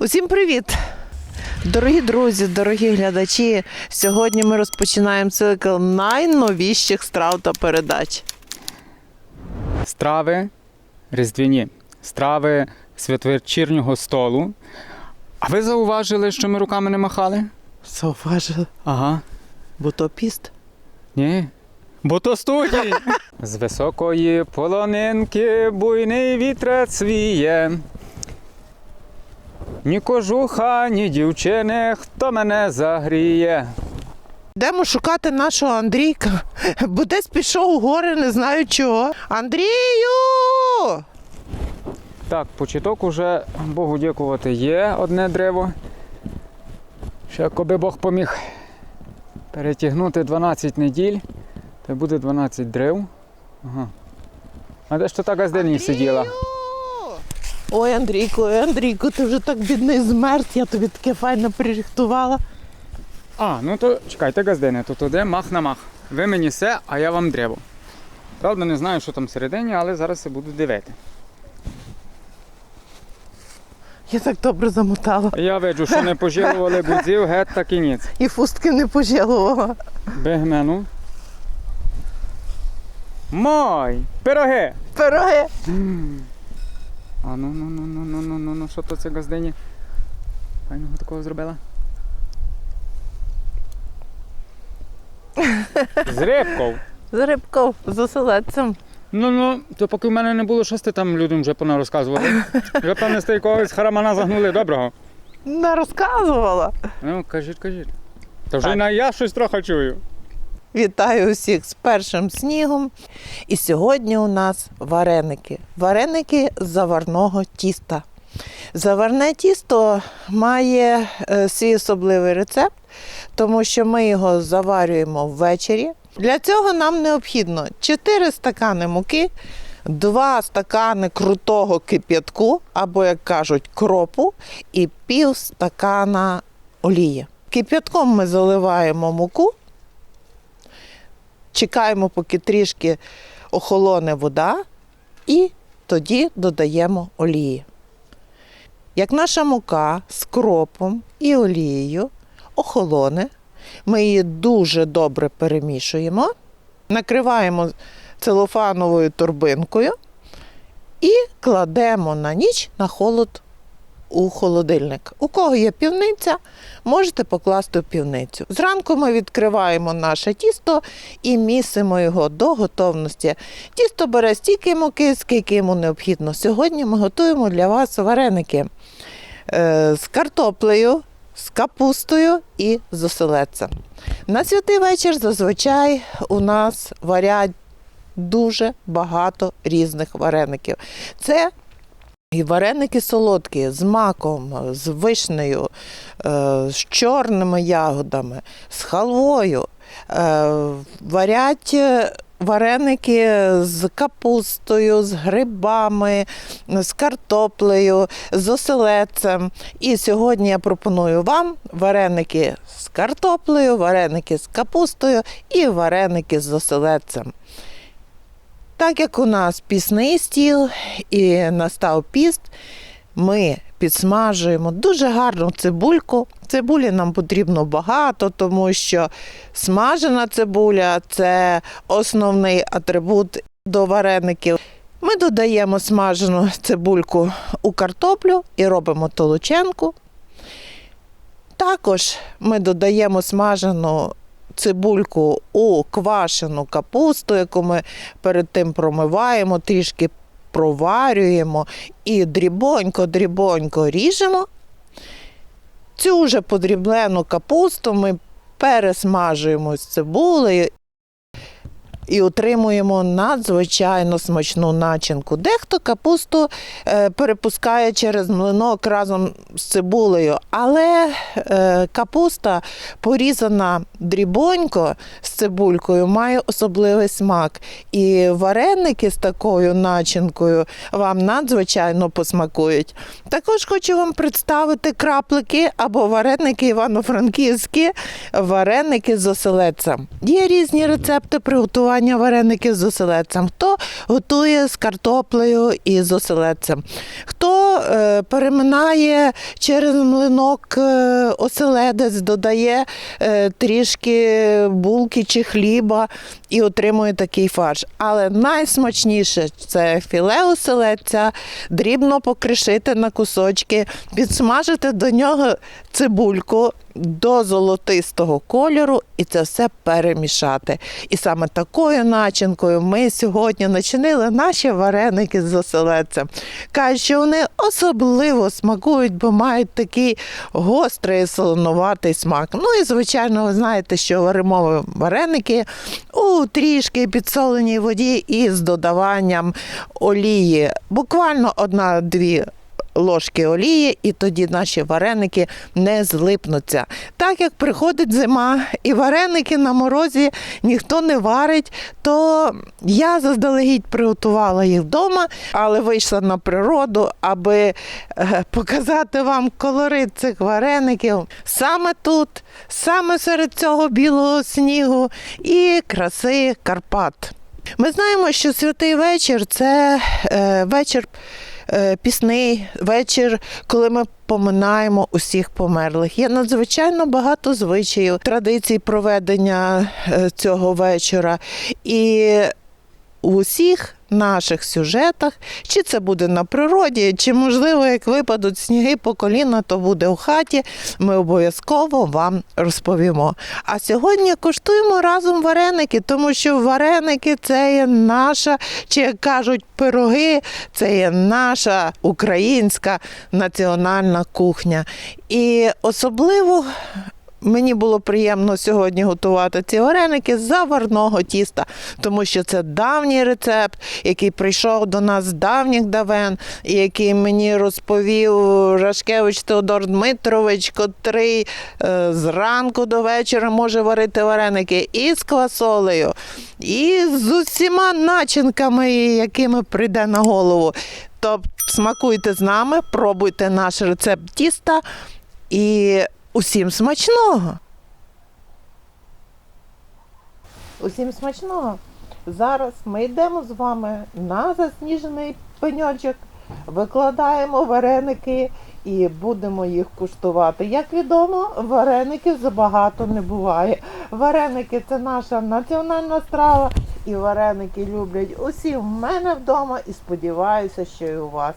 Усім привіт! Дорогі друзі, дорогі глядачі. Сьогодні ми розпочинаємо цикл найновіших страв та передач. Страви різдвяні, страви святвечірнього столу. А ви зауважили, що ми руками не махали? Зауважили, Ага. бо то піст. Ні. Бо то студій. З високої полонинки буйний вітрець віє. Ні кожуха, ні дівчини, хто мене загріє. Йдемо шукати нашого Андрійка, бо десь пішов у гори, не знаю чого. Андрію! Так, початок уже, Богу дякувати, є одне дерево. Ще коби Бог поміг перетягнути 12 неділь, то буде 12 древ. Ага. А де ж то та газдині сиділа? Ой, Андрійко, ой, Андрійко, ти вже так бідний змерз, я тобі таке файно пририхтувала. А, ну то чекайте газдини, то туди мах на мах. Ви мені все, а я вам древо. Правда, не знаю, що там всередині, але зараз я буду дивити. Я так добре замотала. Я виджу, що не пожалували гудзів, геть так і ніц. І фустки не пожалувала. Бегмену. Мой! Пироги! Пироги. А ну ну ну ну ну ну ну ну що то це газдині? Файного такого зробила. З рибков. З рибков, з оселедцем. Ну ну, то поки в мене не було, щось ти там людям вже понарозказували. Вже певне з якогось харамана загнули доброго. Не розказувала. Ну, кажіть, кажіть. Та вже Так. на я щось трохи чую. Вітаю усіх з першим снігом. І сьогодні у нас вареники. Вареники з заварного тіста. Заварне тісто має е, свій особливий рецепт, тому що ми його заварюємо ввечері. Для цього нам необхідно 4 стакани муки, 2 стакани крутого кип'ятку, або, як кажуть, кропу, і пів стакана олії. Кип'ятком ми заливаємо муку, чекаємо, поки трішки охолоне вода, і тоді додаємо олії. Як наша мука з кропом і олією охолоне, ми її дуже добре перемішуємо, накриваємо целофановою торбинкою і кладемо на ніч на холод у холодильник. У кого є півниця, можете покласти в півницю. Зранку ми відкриваємо наше тісто і місимо його до готовності. Тісто бере стільки муки, скільки йому необхідно. Сьогодні ми готуємо для вас вареники е, з картоплею, з капустою і з оселедцем. На святий вечір зазвичай у нас варять дуже багато різних вареників. Це і вареники солодкі з маком, з вишнею, е, з чорними ягодами, з халвою. Е, Варять е, вареники з капустою, з грибами, з картоплею, з оселедцем. І сьогодні я пропоную вам вареники з картоплею, вареники з капустою і вареники з оселедцем. Так як у нас пісний стіл і настав піст, ми підсмажуємо дуже гарну цибульку. Цибулі нам потрібно багато, тому що смажена цибуля це основний атрибут до вареників. Ми додаємо смажену цибульку у картоплю і робимо толоченку. Також ми додаємо смажену цибульку у квашену капусту, яку ми перед тим промиваємо, трішки проварюємо і дрібонько-дрібонько ріжемо. Цю вже подріблену капусту ми пересмажуємо з цибулею і отримуємо надзвичайно смачну начинку. Дехто капусту е, перепускає через млинок разом з цибулею, але е, капуста порізана дрібонько з цибулькою має особливий смак. І вареники з такою начинкою вам надзвичайно посмакують. Також хочу вам представити краплики або вареники івано-франківські, вареники з оселедцем. Є різні рецепти приготування вареників з оселедцем. Хто готує з картоплею і з оселедцем, хто е, переминає через млинок е, оселедець, додає е, трішки булки чи хліба і отримує такий фарш. Але найсмачніше це філе оселедця, дрібно покришити на кусочки, підсмажити до нього цибульку до золотистого кольору і це все перемішати. І саме такою начинкою ми сьогодні начинили наші вареники з оселедцем. Кажуть, що вони особливо смакують, бо мають такий гострий солонуватий смак. Ну і звичайно, ви знаєте, що варимо вареники у трішки підсоленій воді із додаванням олії. Буквально одна-дві ложки олії, і тоді наші вареники не злипнуться. Так як приходить зима і вареники на морозі ніхто не варить, то я заздалегідь приготувала їх вдома, але вийшла на природу, аби е, показати вам колорит цих вареників саме тут, саме серед цього білого снігу і краси Карпат. Ми знаємо, що святий вечір це е, вечір пісний, вечір, коли ми поминаємо усіх померлих. Є надзвичайно багато звичаїв, традицій проведення е, цього вечора. І у усіх наших сюжетах, чи це буде на природі, чи можливо, як випадуть сніги по коліна, то буде у хаті. Ми обов'язково вам розповімо. А сьогодні коштуємо разом вареники, тому що вареники це є наша, чи як кажуть, пироги, це є наша українська національна кухня. І особливо Мені було приємно сьогодні готувати ці вареники з заварного тіста, тому що це давній рецепт, який прийшов до нас з давніх давен, і який мені розповів Рашкевич Теодор Дмитрович, котрий е, зранку до вечора може варити вареники і з квасолею, і з усіма начинками, якими прийде на голову. Тобто смакуйте з нами, пробуйте наш рецепт тіста і усім смачного. Усім смачного. Зараз ми йдемо з вами на засніжений пеньочок, викладаємо вареники і будемо їх куштувати. Як відомо, вареників забагато не буває. Вареники це наша національна страва, і вареники люблять усі в мене вдома і сподіваюся, що і у вас.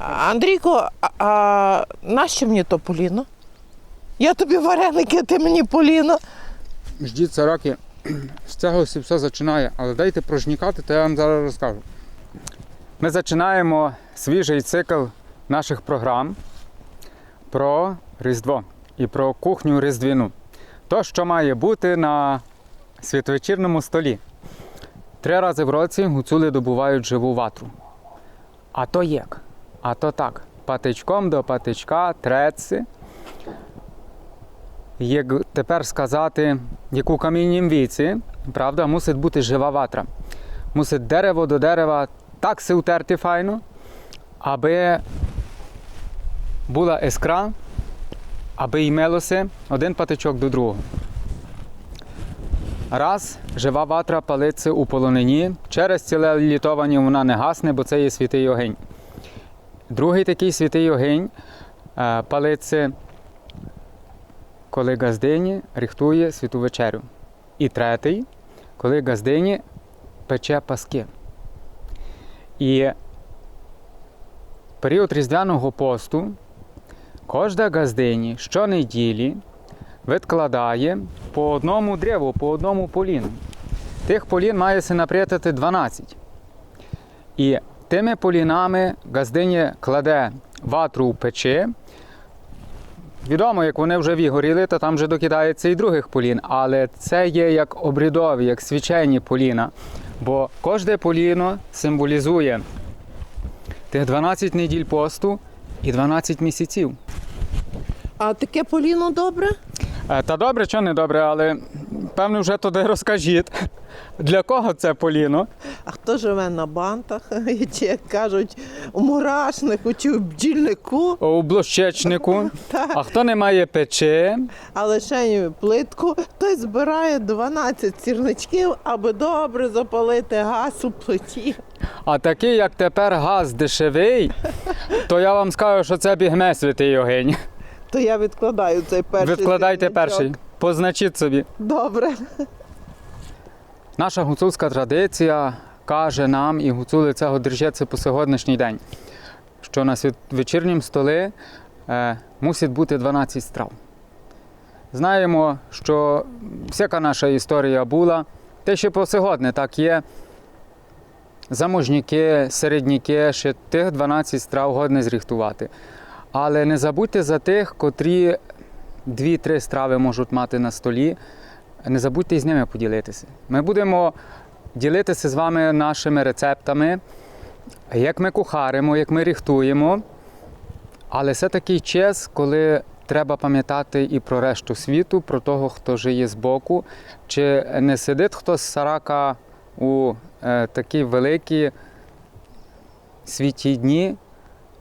А, Андрійко, а, нащо мені то поліно? Я тобі вареники, а ти мені поліно. Ждіть роки, з цього все починає, але дайте прожнікати, то я вам зараз розкажу. Ми починаємо свіжий цикл наших програм про Різдво і про кухню Різдвіну. То, що має бути на святвечірному столі. Три рази в році гуцули добувають живу ватру. А то як? А то так. Патичком до патичка треці як тепер сказати, як у каміннім віці, правда, мусить бути жива ватра. Мусить дерево до дерева так се утерти файно, аби була іскра, аби ймелося один патичок до другого. Раз жива ватра палиться у полонині, через ціле літування вона не гасне, бо це є святий огень. Другий такий святий огень е, палиться коли газдині рихтує святу вечерю. І третій, коли газдині пече паски. І період Різдвяного посту кожна газдині щонеділі відкладає по одному древу, по одному поліну. Тих полін має напрятати 12. І тими полінами газдині кладе ватру у печі, Відомо, як вони вже вигоріли, то там вже докидається і других полін. Але це є як обрядові, як свячені поліна. Бо кожне поліно символізує тих 12 неділь посту і 12 місяців. А таке поліно добре? Е, Та добре, що не добре, але напевно, вже туди розкажіть. Для кого це поліно? А хто живе на бантах, чи як кажуть, у мурашнику чи у бджільнику, У блощечнику. А хто не має печі, а лише плитку, той збирає 12 сірничків, аби добре запалити газ у плиті. а такий, як тепер газ дешевий, то я вам скажу, що це бігме святий огень. То я відкладаю цей перший. Відкладайте сірничок. перший. Позначіть собі. Добре. Наша гуцульська традиція каже нам, і гуцули цього держаться по сьогоднішній день, що на вечірнім столі е, мусить бути 12 страв. Знаємо, що всяка наша історія була, те, що по сьогодні так є. Заможніки, середніки, ще тих 12 страв годне зріхтувати. Але не забудьте за тих, котрі 2-3 страви можуть мати на столі, не забудьте із ними поділитися. Ми будемо ділитися з вами нашими рецептами, як ми кухаримо, як ми ріхтуємо. Але це такий час, коли треба пам'ятати і про решту світу, про того, хто жиє збоку, чи не сидить хтось сарака у е, такі великі світі дні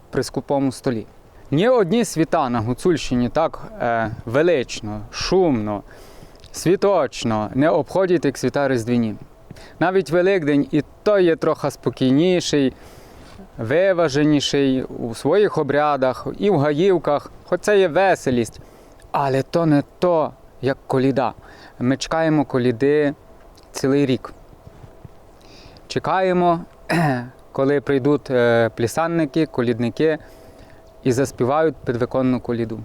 при скупому столі. Ні одні світа на Гуцульщині так е, велично, шумно, світочно не обходять, як свята Різдвіні. Навіть Великдень і той є трохи спокійніший, виваженіший у своїх обрядах і в гаївках, хоч це є веселість. Але то не то, як коліда. Ми чекаємо коліди цілий рік. Чекаємо, коли прийдуть е, плісанники, колідники і заспівають підвиконну коліду.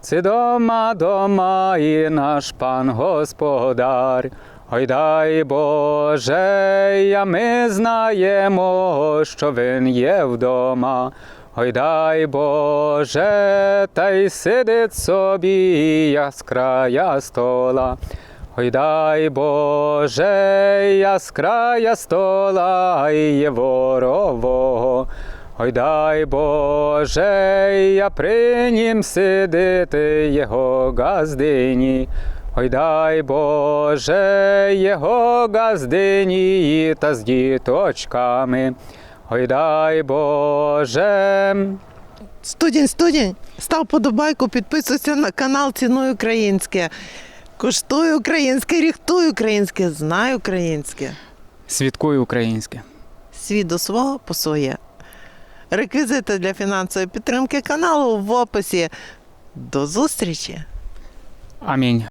Це дома, дома і наш пан Господар. Ой дай Боже, а ми знаємо, що він є вдома. Ой дай Боже, та й сидить собі я з края стола. Ой дай Боже, я стола і є ворового. Ой дай Боже, я при нім сидити його газдині. Ой дай Боже, його газдині та з діточками. Ой дай Боже. Студень, студень, став подобайку, підписуйся на канал Цінуй українське. Куштуй українське, ріхтуй українське, знай українське. Святкуй українське. Свій до свого по своє. Реквізити для фінансової підтримки каналу в описі. До зустрічі! Амінь.